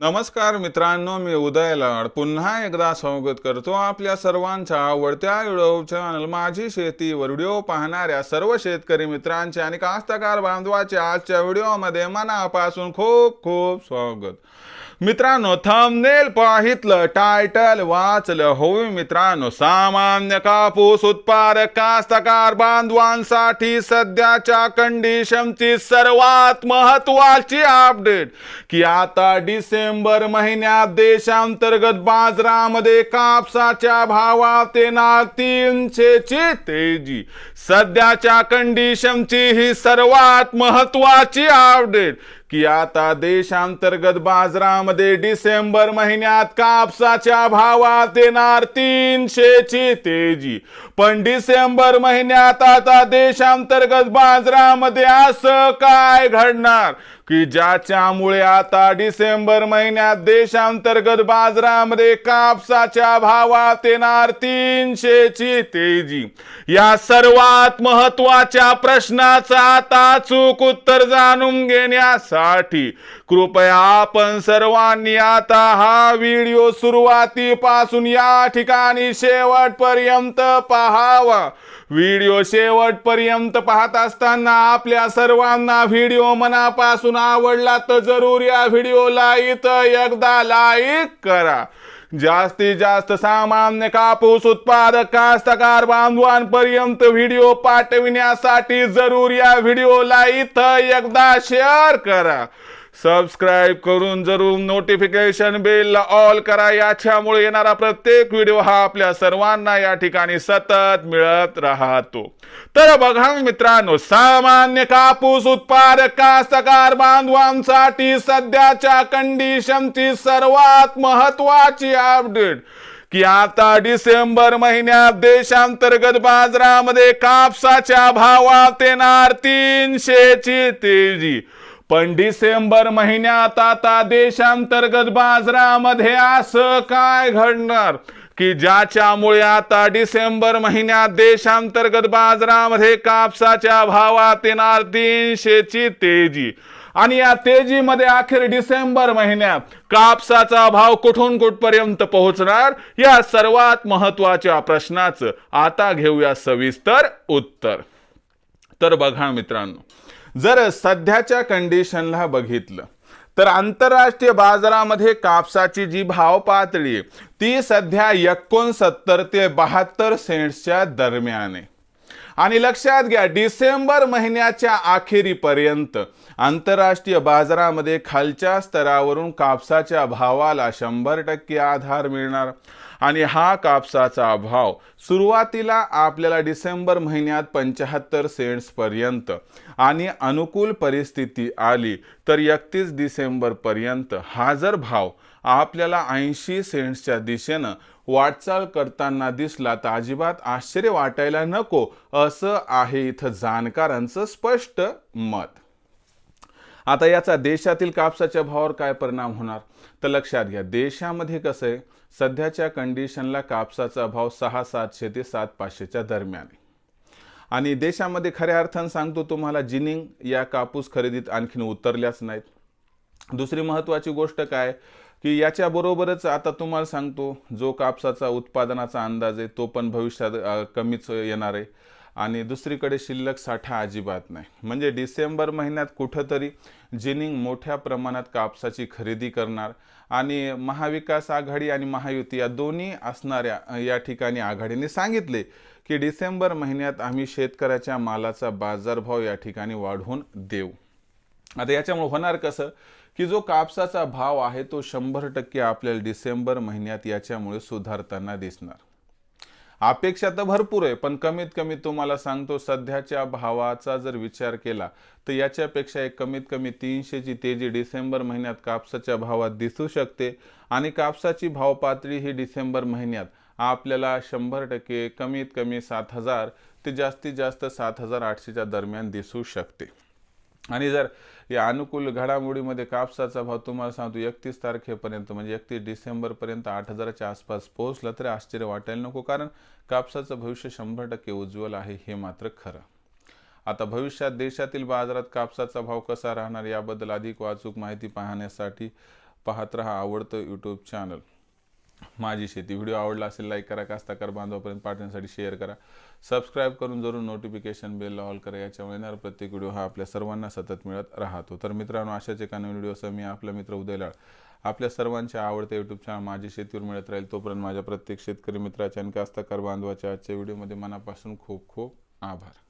नमस्कार मित्रांनो मी उदय लाड. पुन्हा एकदा स्वागत करतो आपल्या सर्वांच्या आवडत्या युट्यूब चॅनल माझी शेतीवर. व्हिडिओ पाहणाऱ्या सर्व शेतकरी मित्रांचे आणि कास्तकार बांधवाचे आजच्या व्हिडिओमध्ये मनापासून खूप खूप स्वागत. मित्रांनो थंबनेल पाहितलं टायटल वाचलं. होई मित्रांनो सामान्य कापूस उत्पादक कास्तकार बांधवांसाठी सध्याच्या कंडिशनची सर्वात महत्वाची अपडेट की आता डिसेंबर महिन्यात देशांतर्गत बाजारामध्ये कापसाच्या भावात येणार तीनशेची तेजी. सध्याच्या कंडिशनची ही सर्वात महत्वाची अपडेट की आता देशांतर्गत बाजारामध्ये डिसेंबर महिन्यात कापसाच्या भावात येणार तीनशेची तेजी. पण डिसेंबर महिन्यात आता देशांतर्गत बाजारामध्ये असं काय घडणार? की ज्याच्यामुळे आता डिसेंबर महिन्यात देशांतर्गत बाजारामध्ये कापसाच्या भावात येणार तीनशेची तेजी? या सर्वात महत्त्वाच्या प्रश्नाचं आता चूक उत्तर जाणून घेण्यासाठी साठी. कृपया आपण सर्वांनी आता हा व्हिडिओ सुरुवातीपासून या ठिकाणी शेवटपर्यंत पहावा. व्हिडिओ शेवटपर्यंत पाहत असताना आपल्या सर्वांना व्हिडिओ मनापासून आवडला तर जरूर या व्हिडिओला इथं एकदा लाईक करा. जास्तीत जास्त सामान्य कापूस उत्पादक कास्तकार बांधवांपर्यंत व्हिडिओ पाठविण्यासाठी जरूर या व्हिडिओला इथं एकदा शेअर करा. सबस्क्राईब करून जरूर नोटिफिकेशन बेलला ऑल करा. याच्यामुळे येणारा प्रत्येक व्हिडिओ हा आपल्या सर्वांना या ठिकाणी सतत मिळत राहतो. तर बघा मित्रांनो सामान्य कापूस उत्पादक कास्तकार बांधवांसाठी सध्याच्या कंडिशनची सर्वात महत्वाची अपडेट की आता डिसेंबर महिन्यात देशांतर्गत बाजारामध्ये कापसाच्या भावात येणार तीनशेची तेजी. पण डिसेंबर महिन्यात आता देशांतर्गत बाजारामध्ये असं काय घडणार? की ज्याच्यामुळे आता डिसेंबर महिन्यात देशांतर्गत बाजारामध्ये कापसाच्या भावात येणार तीनशेची तेजी. आणि या तेजीमध्ये अखेर डिसेंबर महिन्यात कापसाचा भाव कुठून कुठपर्यंत पोहोचणार? या सर्वात महत्त्वाच्या प्रश्नाचं आता घेऊया सविस्तर उत्तर. तर बघा मित्रांनो जर सध्याच्या कंडिशनला बघितलं तर आंतरराष्ट्रीय बाजारामध्ये कापसाची जी भाव पातळी आहे ती सध्या एकोणसत्तर ते बहात्तर सेंट्सच्या दरम्यान आहे. आणि लक्षात घ्या डिसेंबर महिन्याच्या अखेरीपर्यंत आंतरराष्ट्रीय बाजारामध्ये खालच्या स्तरावरून कापसाच्या भावाला शंभर टक्के आधार मिळणार. आणि हा कापसाचा भाव सुरुवातीला आपल्याला डिसेंबर महिन्यात पंच्याहत्तर सेंट्सपर्यंत आणि अनुकूल परिस्थिती आली तर एकतीस डिसेंबरपर्यंत हा जर भाव आपल्याला ऐंशी सेंट्सच्या दिशेनं वाटचाल करताना दिसला तर अजिबात आश्चर्य वाटायला नको असं आहे इथं जाणकारांचं स्पष्ट मत. आता याचा देशातील कापसाच्या भावावर काय परिणाम होणार? तर लक्षात घ्या देशामध्ये कसं आहे सध्याच्या कंडिशनला कापसाचा भाव सहा सातशे ते सात पाचशेच्या दरम्यान आणि देशामध्ये खऱ्या अर्थानं सांगतो तुम्हाला जिनिंग या कापूस खरेदीत आणखीन उतरल्याच नाहीत. दुसरी महत्त्वाची गोष्ट काय की याच्याबरोबरच आता तुम्हाला सांगतो जो कापसाचा उत्पादनाचा अंदाज आहे तो पण भविष्यात कमीच येणार आहे. आणि दुसरीकडे शिल्लक साठा अजिबात नाही. म्हणजे डिसेंबर महिन्यात कुठंतरी जिनिंग मोठ्या प्रमाणात कापसाची खरेदी करणार आणि महाविकास आघाडी आणि महायुती या दोन्ही असणाऱ्या या ठिकाणी आघाडीने सांगितले की डिसेंबर महिन्यात आम्ही शेतकऱ्याच्या मालाचा बाजारभाव या ठिकाणी वाढवून देऊ. आता याच्यामुळे होणार कसं? की जो कापसाचा भाव आहे तो शंभर टक्के आपल्याला डिसेंबर महिन्यात याच्यामुळे सुधारताना दिसणार. अपेक्षा तर भरपूर आहे पण कमीत कमी तुम्हाला सांगतो सध्याच्या भावाचा जर विचार केला तर याच्यापेक्षा एक कमीत कमी तीनशेची तेजी डिसेंबर महिन्यात कापसाच्या भावात दिसू शकते आणि कापसाची भाव पातळी ही डिसेंबर महिन्यात आपल्याला शंभर टक्के कमीत कमी सात हजार ते जास्तीत जास्त सात हजार आठशेच्या दरम्यान दिसू शकते. आणि जर या अनुकूल घडामोडीमध्ये कापसाचा भाव तुम्हाला सांगतो एकतीस तारखेपर्यंत म्हणजे एकतीस डिसेंबरपर्यंत आठ हजाराच्या आसपास पोहोचला तरी आश्चर्य वाटायला नको कारण कापसाचं भविष्य शंभर टक्के उज्ज्वल आहे हे मात्र खरं. आता भविष्यात देशातील बाजारात कापसाचा भाव कसा राहणार याबद्दल अधिक वाचूक माहिती पाहण्यासाठी पाहत रहा आवडतं यूट्यूब चॅनल माझी शेती. व्हिडिओ आवडला असेल लाईक करा. कास्ताकार बांधवापर्यंत पाठवण्यासाठी शेअर करा. सबस्क्राईब करून जरूर नोटिफिकेशन बेल ऑल करा. याच्यामुळे येणार प्रत्येक व्हिडिओ हा आपल्या सर्वांना सतत मिळत राहतो. तर मित्रांनो अशाच एका नवीन व्हिडिओसह मी आपला मित्र उदयलाळ आपल्या सर्वांच्या आवडत्या यूट्यूब चॅनल माझी शेतीवर मिळत राहील तोपर्यंत माझ्या प्रत्येक शेतकरी मित्राच्या आणि कास्ताकार बांधवाच्या आजच्या व्हिडिओमध्ये मनापासून खूप खूप आभार.